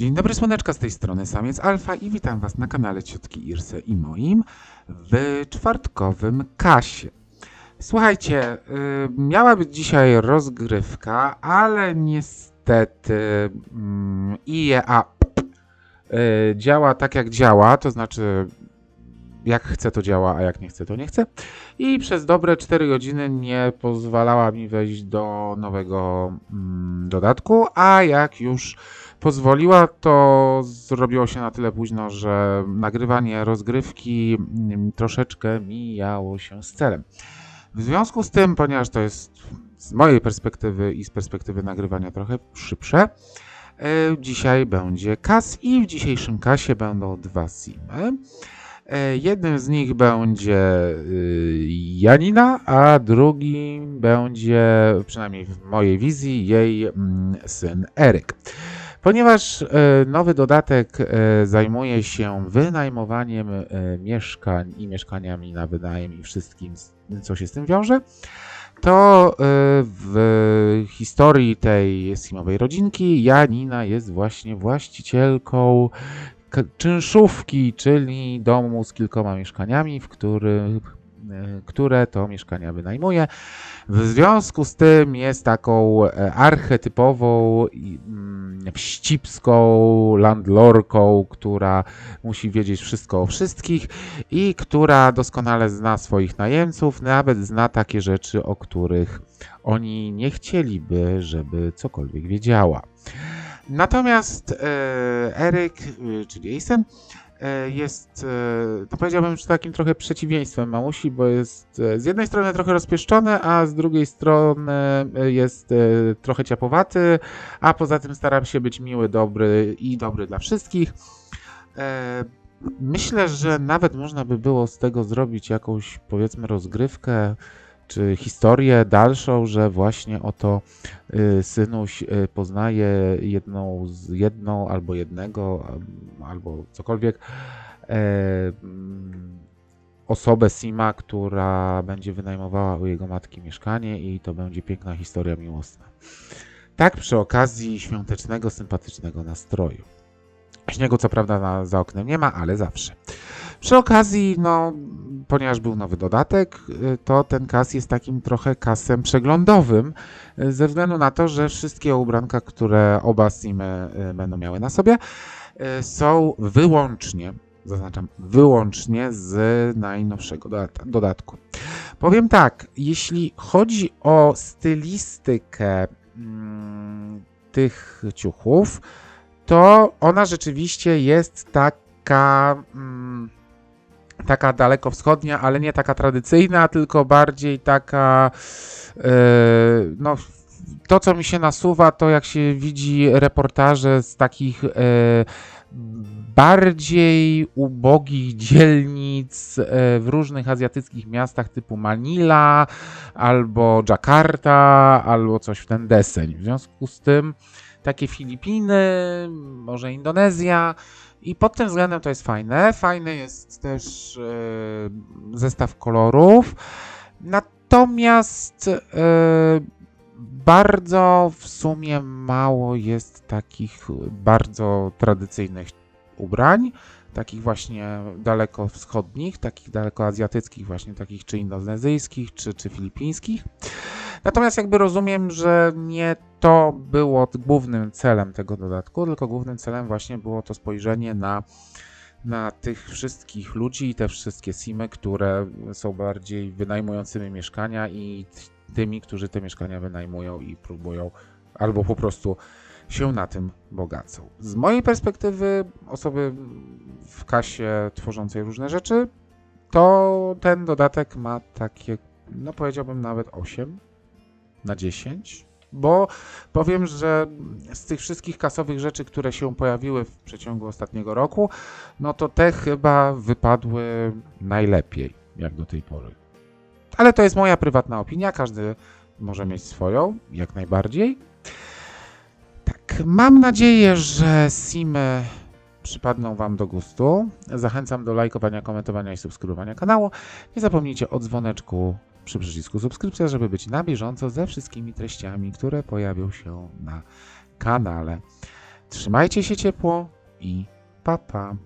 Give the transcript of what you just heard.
Dzień dobry, słoneczka z tej strony Samiec Alfa i witam Was na kanale Ciotki Irse i moim w czwartkowym kasie. Słuchajcie, y, miała być dzisiaj rozgrywka, ale niestety mm, IEA y, działa tak jak działa, to znaczy jak chce to działa, a jak nie chce to nie chce. I przez dobre 4 godziny nie pozwalała mi wejść do nowego mm, dodatku, a jak już pozwoliła, to zrobiło się na tyle późno, że nagrywanie rozgrywki mm, troszeczkę mijało się z celem. W związku z tym, ponieważ to jest z mojej perspektywy i z perspektywy nagrywania trochę szybsze, e, dzisiaj będzie kas i w dzisiejszym kasie będą dwa simy. E, Jednym z nich będzie y, Janina, a drugim będzie, przynajmniej w mojej wizji, jej mm, syn Eryk. Ponieważ e, nowy dodatek e, zajmuje się wynajmowaniem mieszkań i mieszkaniami na wynajem i wszystkim, co się z tym wiąże, to w historii tej simowej rodzinki Janina jest właśnie właścicielką czynszówki, czyli domu z kilkoma mieszkaniami, w których, e, które to mieszkania wynajmuje. W związku z tym jest taką e, archetypową, mm, wścibską landlorką, która musi wiedzieć wszystko o wszystkich i która doskonale zna swoich najemców, nawet zna takie rzeczy, o których oni nie chcieliby, żeby cokolwiek wiedziała. Natomiast e, Eryk, e, czyli jej syn, e, jest, to powiedziałbym, że takim trochę przeciwieństwem mamusi, bo jest z jednej strony trochę rozpieszczony, a z drugiej strony jest trochę ciapowaty, a poza tym staram się być miły, dobry i dobry dla wszystkich. Myślę, że nawet można by było z tego zrobić jakąś, powiedzmy, rozgrywkę czy historię dalszą, że właśnie oto y, synuś y, poznaje jedną, z, jedną albo jednego, albo cokolwiek e, mm, osobę Sima, która będzie wynajmowała u jego matki mieszkanie i to będzie piękna historia miłosna. Tak przy okazji świątecznego, sympatycznego nastroju. Śniegu co prawda na, za oknem nie ma, ale zawsze. Przy okazji, no, ponieważ był nowy dodatek, y, to ten kas jest takim trochę kasem przeglądowym, y, ze względu na to, że wszystkie ubranka, które oba Simy y, będą miały na sobie, są wyłącznie, zaznaczam, wyłącznie z najnowszego dodatku. Powiem tak, jeśli chodzi o stylistykę mm, tych ciuchów, to ona rzeczywiście jest taka. Mm, taka dalekowschodnia, ale nie taka tradycyjna, tylko bardziej taka. e, no, to, co mi się nasuwa, to jak się widzi reportaże z takich e, bardziej ubogich dzielnic e, w różnych azjatyckich miastach typu Manila albo Jakarta, albo coś w ten deseń. W związku z tym takie Filipiny, może Indonezja. I pod tym względem to jest fajne. Fajny jest też e, zestaw kolorów. Natomiast e, bardzo w sumie mało jest takich bardzo tradycyjnych ubrań, takich właśnie daleko wschodnich, takich daleko azjatyckich, właśnie takich czy indonezyjskich, czy, czy filipińskich. Natomiast jakby rozumiem, że nie to było głównym celem tego dodatku, tylko głównym celem właśnie było to spojrzenie na, na tych wszystkich ludzi i te wszystkie simy, które są bardziej wynajmującymi mieszkania i tymi, którzy te mieszkania wynajmują i próbują albo po prostu się na tym bogacą. Z mojej perspektywy, osoby w kasie tworzącej różne rzeczy, to ten dodatek ma takie, no powiedziałbym nawet 8 na 10, bo powiem, że z tych wszystkich kasowych rzeczy, które się pojawiły w przeciągu ostatniego roku, no to te chyba wypadły najlepiej, jak do tej pory. Ale to jest moja prywatna opinia, każdy może mieć swoją, jak najbardziej. Tak, mam nadzieję, że Simy przypadną Wam do gustu. Zachęcam do lajkowania, komentowania i subskrybowania kanału. Nie zapomnijcie o dzwoneczku przy przycisku subskrypcja, żeby być na bieżąco ze wszystkimi treściami, które pojawią się na kanale. Trzymajcie się ciepło i pa pa.